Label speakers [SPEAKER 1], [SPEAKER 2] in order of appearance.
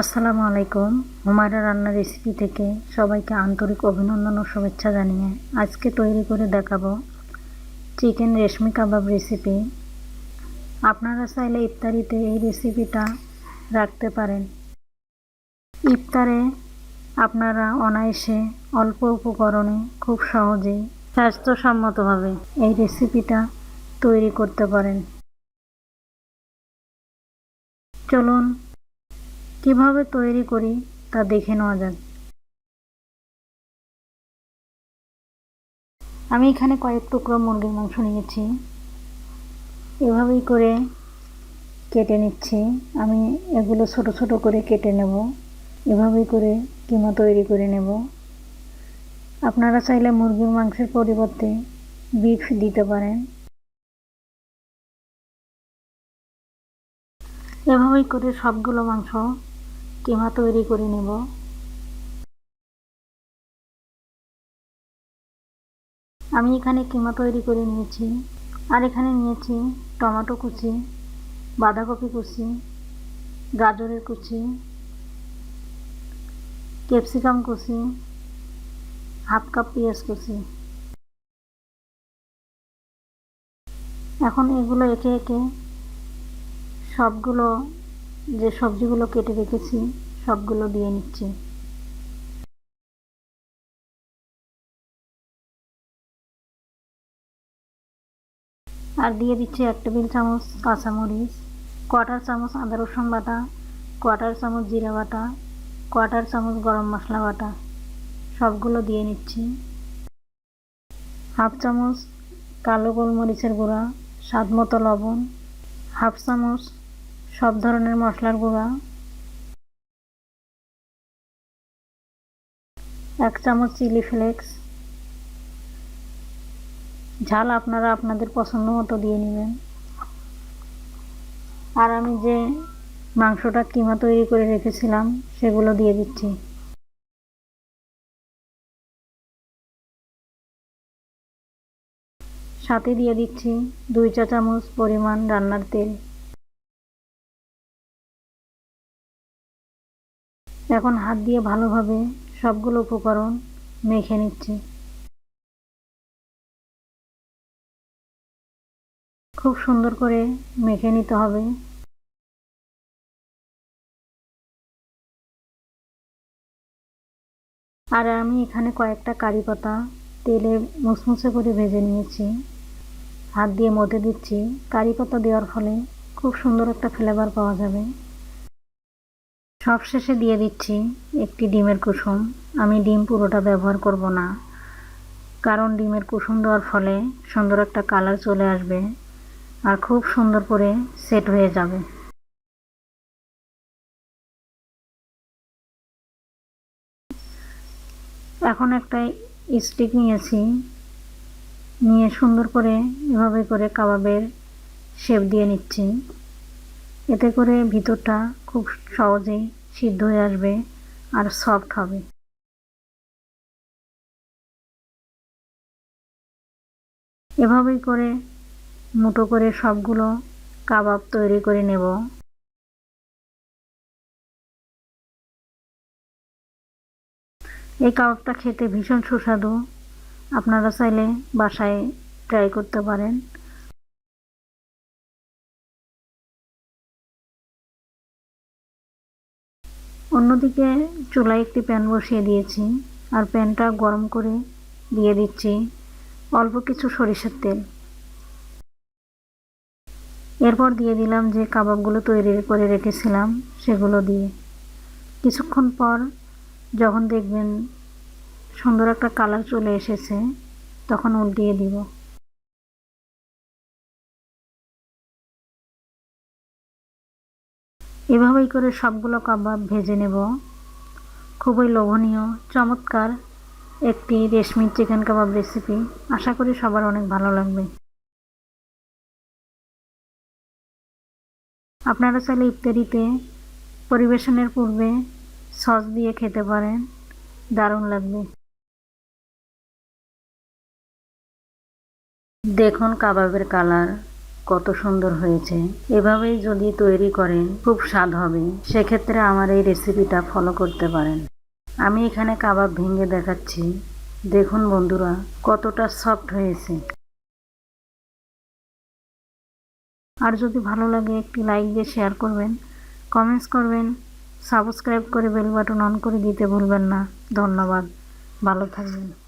[SPEAKER 1] আসসালামু আলাইকুম। হুমায়রা রান্নার রেসিপি থেকে সবাইকে আন্তরিক অভিনন্দন ও শুভেচ্ছা জানিয়ে আজকে তৈরি করে দেখাবো চিকেন রেশমি কাবাব রেসিপি আপনারা চাইলে ইফতারিতে এই রেসিপিটা রাখতে পারেন। ইফতারে আপনারা অনায়াসে অল্প উপকরণে খুব সহজেই স্বাস্থ্যসম্মতভাবে এই রেসিপিটা তৈরি করতে পারেন। চলুন কীভাবে তৈরি করি তা দেখে নেওয়া যাক। আমি এখানে কয়েক টুকরো মুরগির মাংস নিয়েছি। এভাবেই করে কেটে নিচ্ছি। আমি এগুলো ছোট ছোট করে কেটে নেব। এভাবেই করে কিমা তৈরি করে নেব। আপনারা চাইলে মুরগির মাংসের পরিবর্তে বিফ দিতে পারেন। এভাবেই করে সবগুলো মাংস কিমা তৈরি করে নেব। আমি এখানে কিমা তৈরি করে নিয়েছি। আর এখানে নিয়েছি টমেটো কুচি, বাঁধাকপি কুচি, গাজরের কুচি, ক্যাপসিকাম কুচি, হাফ কাপ পেঁয়াজ কুচি। এখন এগুলো একে একে সবগুলো যে সবজিগুলো কেটে রেখেছি, সবগুলো দিয়ে নিচ্ছি। আর দিয়ে দিচ্ছি এক টেবিল চামচ কাঁচামরিচ কোয়াটার চামচ আদা রসুন বাটা কোয়াটার চামচ জিরা বাটা কোয়াটার চামচ গরম মশলা বাটা, সবগুলো দিয়ে নিচ্ছি। হাফ চামচ কালো গোলমরিচের গুঁড়া স্বাদ মতো লবণ, হাফ চামচ সব ধরনের মশলার গুঁড়া। এক চামচ চিলি ফ্লেক্স। ঝাল আপনারা আপনাদের পছন্দ মতো দিয়ে নেবেন। আর আমি যে মাংসটা কিমা তৈরি করে রেখেছিলাম, সেগুলো দিয়ে দিচ্ছি। সাথে দিয়ে দিচ্ছি দুই চা চামচ পরিমাণ রান্নার তেল। এখন হাত দিয়ে ভালোভাবে সবগুলো উপকরণ মেখে নিচ্ছি। খুব সুন্দর করে মেখে নিতে হবে। আর আমি এখানে কয়েকটা কারি পাতা তেলে মুসমুসে করে ভেজে নিয়েছি। হাত দিয়ে মতে দিচ্ছি। কারি পাতা দেওয়ার ফলে খুব সুন্দর একটা ফ্লেভার পাওয়া যাবে। সবশেষে দিয়ে দিচ্ছি একটি ডিমের কুসুম। আমি ডিম পুরোটা ব্যবহার করব না। কারণ ডিমের কুসুম দেওয়ার ফলে সুন্দর একটা কালার চলে আসবে আর খুব সুন্দর করে সেট হয়ে যাবে। এখন একটা স্টিক নিয়েছি। নিয়ে সুন্দর করে এভাবে করে কাবাবের শেপ দিয়ে নিচ্ছি। এতে করে ভিতরটা খুব সহজেই সিদ্ধ হয়ে আসবে আর সফট হবে। এভাবেই করে মুটো করে সবগুলো কাবাব তৈরি করে নেব। এই কাবাবটা খেতে ভীষণ সুস্বাদু। আপনারা চাইলে বাসায় ট্রাই করতে পারেন। অন্যদিকে চুলায় একটি প্যান বসিয়ে দিয়েছি আর প্যানটা গরম করে দিয়ে দিচ্ছি অল্প কিছু সরিষার তেল। এরপর দিয়ে দিলাম যে কাবাবগুলো তৈরি করে রেখেছিলাম সেগুলো দিয়ে। কিছুক্ষণ পর যখন দেখবেন সুন্দর একটা কালার চলে এসেছে, তখন উল্টিয়ে দিব। এভাবেই করে সবগুলো কাবাব ভেজে নেব। খুবই লোভনীয়, চমৎকার একটি রেশমি চিকেন কাবাব রেসিপি। আশা করি সবার অনেক ভালো লাগবে। আপনারা চাইলে ইফতারিতে পরিবেশনের পূর্বে সস দিয়ে খেতে পারেন। দারুণ লাগবে। দেখুন কাবাবের কালার। কত সুন্দর হয়েছে। এভাবেই যদি তৈরি করেন, খুব স্বাদ হবে। সেক্ষেত্রে আমার এই রেসিপিটা ফলো করতে পারেন। আমি এখানে কাবাব ভেঙে দেখাচ্ছি। দেখুন বন্ধুরা, কতটা সফট হয়েছে। আর যদি ভালো লাগে, একটি লাইক দিয়ে শেয়ার করবেন। কমেন্টস করবেন। সাবস্ক্রাইব করে বেল বাটন অন করে দিতে ভুলবেন না। ধন্যবাদ। ভালো থাকবেন।